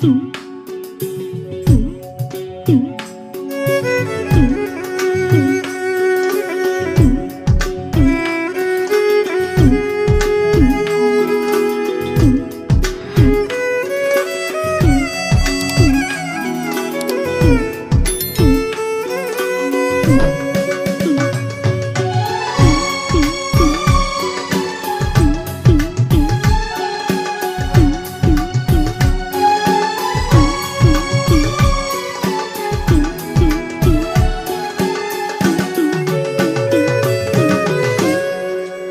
Hmm.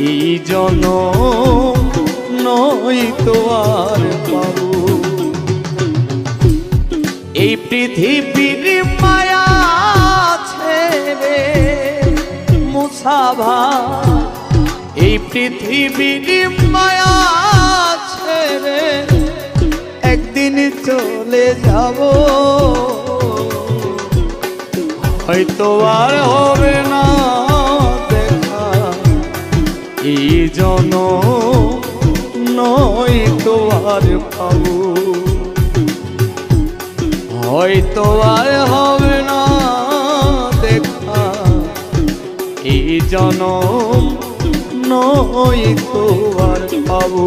এই জন নয় তো আর পাবো এই পৃথিবীর মায়া ছেড়ে মুসাভা এই পৃথিবীর মায়া ছেড়ে একদিন চলে যাব। হয়তো আর হবে না। হয়তো আর হবে না দেখা। এই জন নয় তো আর পাবো।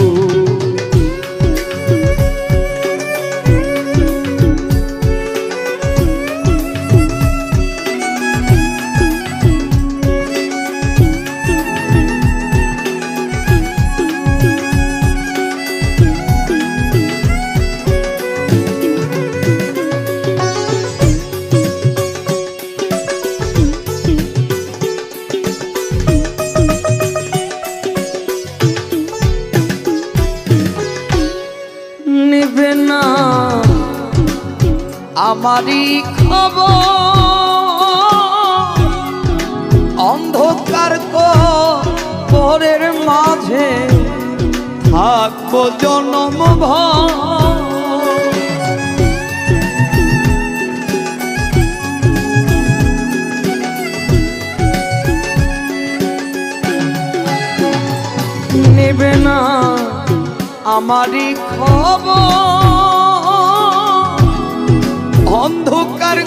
আমারই খবর। অন্ধকার পরের মাঝে থাকব জনম নেবে না আমারই খবর। অন্ধকার